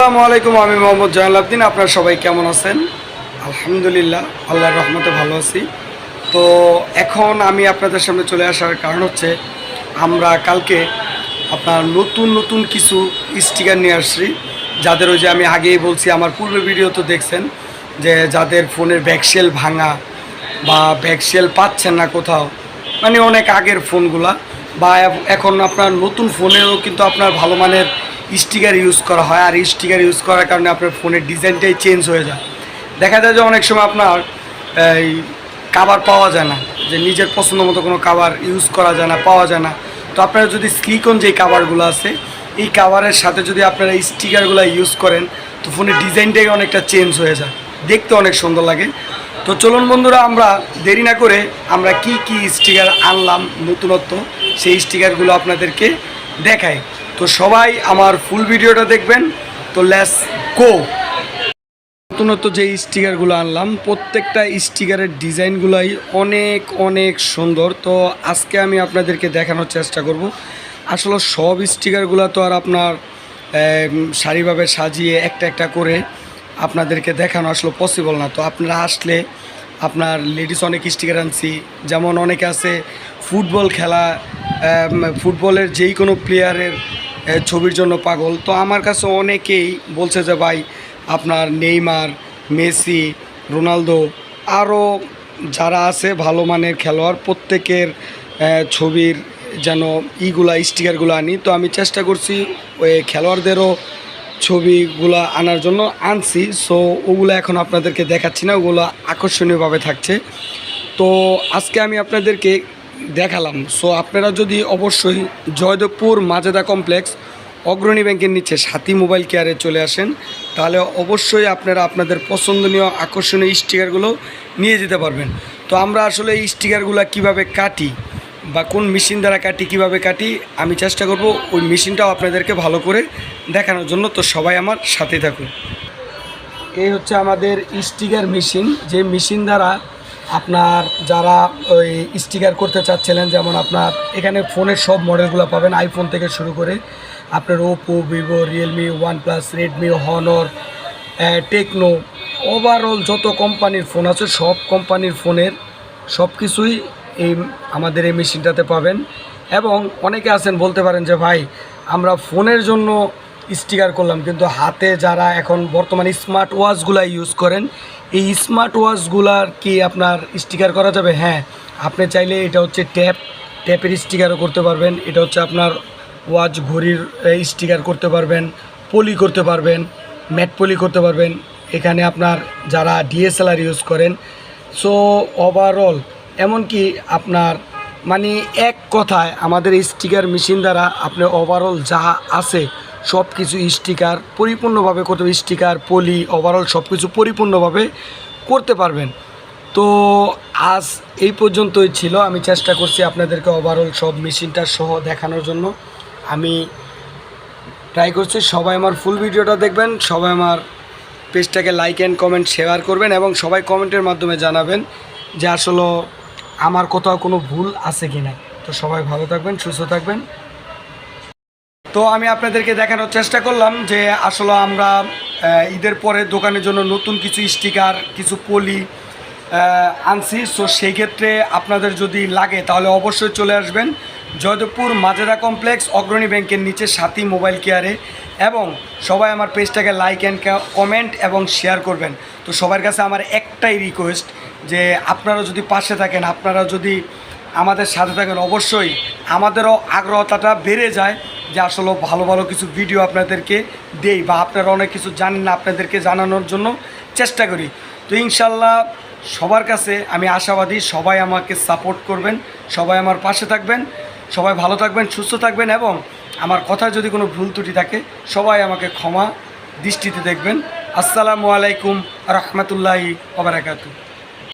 আসসালামু আলাইকুম, আমি মোহাম্মদ জয়নাল আবদিন। আপনারা সবাই কেমন আছেন? আলহামদুলিল্লাহ, আল্লাহর রহমতে ভালো আছি। তো এখন আমি আপনাদের সামনে চলে আসার কারণ হচ্ছে, আমরা কালকে আপনার নতুন নতুন কিছু স্টিকার নিয়ে আসছি। যাদের ওই যে আমি আগেই বলছি, আমার পূর্বের ভিডিও তো দেখছেন, যে যাদের ফোনের ব্যাকসেল ভাঙা বা ব্যাকসেল পাচ্ছেন না কোথাও মানে অনেক আগের ফোনগুলা, বা এখন আপনার নতুন ফোনেও কিন্তু আপনার ভালো মানের স্টিকার ইউজ করা হয়, আর স্টিকার ইউজ করার কারণে আপনার ফোনের ডিজাইনটাই চেঞ্জ হয়ে যায়। দেখা যায় যে অনেক সময় আপনার, এই কাভার পাওয়া যায় না, যে নিজের পছন্দ মতো কোনো কাভার ইউজ করা যায় না, পাওয়া যায় না। তো আপনারা যদি স্লিকন যে কাভারগুলো আছে, এই কাভারের সাথে যদি আপনারা স্টিকারগুলো ইউজ করেন, তো ফোনের ডিজাইনটাই অনেকটা চেঞ্জ হয়ে যায়। দেখতে অনেক সুন্দর লাগে। তো চলুন বন্ধুরা, আমরা দেরি না করে আমরা কি কি স্টিকার আনলাম নতুনত্ব, সেই স্টিকারগুলো আপনাদেরকে দেখাই। তো সবাই আমার ফুল ভিডিওটা দেখবেন। তো লেস গো নতুনত্ব যে স্টিকারগুলো আনলাম, প্রত্যেকটা স্টিকারের ডিজাইনগুলাই অনেক অনেক সুন্দর। তো আজকে আমি আপনাদেরকে দেখানোর চেষ্টা করব। আসলে সব স্টিকারগুলো তো আর আপনার সারিভাবে সাজিয়ে একটা একটা করে আপনাদেরকে দেখানো আসলে পসিবল না। তো আপনারা আসলে আপনার লেডিস অনেক স্টিকার আনছি। যেমন অনেকে আছে, ফুটবল খেলা ফুটবলের যেই কোনো প্লেয়ারের ছবির জন্য পাগল। তো আমার কাছে অনেকেই বলছে যে, ভাই, আপনার নেইমার, মেসি, রোনালদো আরও যারা আছে ভালো মানের খেলোয়াড়, প্রত্যেকের ছবির যেন ইগুলা স্টিকারগুলো আনি। তো আমি চেষ্টা করছি ওই খেলোয়াড়দেরও ছবিগুলো আনার জন্য আনছি। সো ওগুলো এখন আপনাদেরকে দেখাচ্ছি না, ওগুলো আকর্ষণীয়ভাবে থাকছে। তো আজকে আমি আপনাদেরকে দেখালাম। সো আপনারা যদি অবশ্যই জয়দেবপুর মাজেদা কমপ্লেক্স অগ্রণী ব্যাংকের নিচে সাথী মোবাইল কেয়ারে চলে আসেন, তাহলে অবশ্যই আপনারা আপনাদের পছন্দনীয় আকর্ষণীয় স্টিকারগুলো নিয়ে যেতে পারবেন। তো আমরা আসলে এই স্টিকারগুলো কীভাবে কাটি বা কোন মেশিন দ্বারা কাটি, কীভাবে কাটি, আমি চেষ্টা করব ওই মেশিনটাও আপনাদেরকে ভালো করে দেখানোর জন্য। তো সবাই আমার সাথে থাকুন। এই হচ্ছে আমাদের স্টিকার মেশিন। যে মেশিন দ্বারা আপনার যারা ওই স্টিকার করতে চাচ্ছিলেন, যেমন আপনার এখানে ফোনের সব মডেলগুলো পাবেন আইফোন থেকে শুরু করে আপনার Oppo Vivo Realme OnePlus Redmi Honor Tecno overall যত কোম্পানির ফোন আছে, সব কোম্পানির ফোনের সব কিছুই এই আমাদের এই মেশিনটাতে পাবেন। এবং অনেকে আছেন, বলতে পারেন যে, ভাই, আমরা ফোনের জন্য স্টিকার করলাম। কিন্তু হাতে যারা এখন বর্তমানে স্মার্ট ওয়াচগুলা ইউজ করেন, এই স্মার্ট ওয়াচগুলার কি আপনার স্টিকার করা যাবে? হ্যাঁ আপনি চাইলে এটা হচ্ছে ট্যাপ, ট্যাপের স্টিকারও করতে পারবেন। এটা হচ্ছে আপনার ওয়াচ ঘড়ির স্টিকার করতে পারবেন, পলি করতে পারবেন, ম্যাট পলি করতে পারবেন। এখানে আপনার যারা ডিএসএলআর ইউজ করেন সো ওভারঅল এমনকি আপনার মানে এক কথায় আমাদের স্টিকার মেশিন দ্বারা আপনি ওভারঅল যা আছে সব কিছু স্টিকার, পরিপূর্ণভাবে করতে স্টিকার, পলি ওভারঅল সব কিছু পরিপূর্ণভাবে করতে পারবেন। তো আজ এই পর্যন্তই ছিল। আমি চেষ্টা করছি আপনাদেরকে ওভারঅল সব মেশিনটা সহ দেখানোর জন্য। আমি ট্রাই করছি। সবাই আমার ফুল ভিডিওটা দেখবেন। সবাই আমার পেজটাকে লাইক অ্যান্ড কমেন্ট শেয়ার করবেন এবং সবাই কমেন্টের মাধ্যমে জানাবেন যে আসলে আমার কোথাও কোনো ভুল আছে কি না তো সবাই ভালো থাকবেন, সুস্থ থাকবেন। তো আমি আপনাদেরকে দেখানোর চেষ্টা করলাম যে আসলে আমরা ঈদের পরে দোকানের জন্য নতুন কিছু স্টিকার, কিছু পলি আনছি। সো সেই ক্ষেত্রে আপনাদের যদি লাগে তাহলে অবশ্যই চলে আসবেন জয়দেবপুর মাজেদা কমপ্লেক্স, অগ্রণী ব্যাংকের নিচে সাথী মোবাইল কেয়ারে। এবং সবাই আমার পেজটাকে লাইক অ্যান্ড কমেন্ট এবং শেয়ার করবেন। তো সবার কাছে আমার একটাই রিকোয়েস্ট যে আপনারা যদি পাশে থাকেন, আপনারা যদি আমাদের সাথে থাকেন, অবশ্যই আমাদেরও আগ্রহতাটা বেড়ে যায়। যে আসলে ভালো ভালো কিছু ভিডিও আপনাদেরকে দেই বা আপনারা অনেক কিছু জানেন না আপনাদেরকে জানানোর জন্য চেষ্টা করি। তো ইনশাল্লাহ সবার কাছে আমি আশাবাদী, সবাই আমাকে সাপোর্ট করবেন, সবাই আমার পাশে থাকবেন, সবাই ভালো থাকবেন, সুস্থ থাকবেন এবং আমার কথায় যদি কোনো ভুল ত্রুটি থাকে, সবাই আমাকে ক্ষমা দৃষ্টিতে দেখবেন। আসসালামু আলাইকুম রহমতুল্লাহি ওবরাকাতু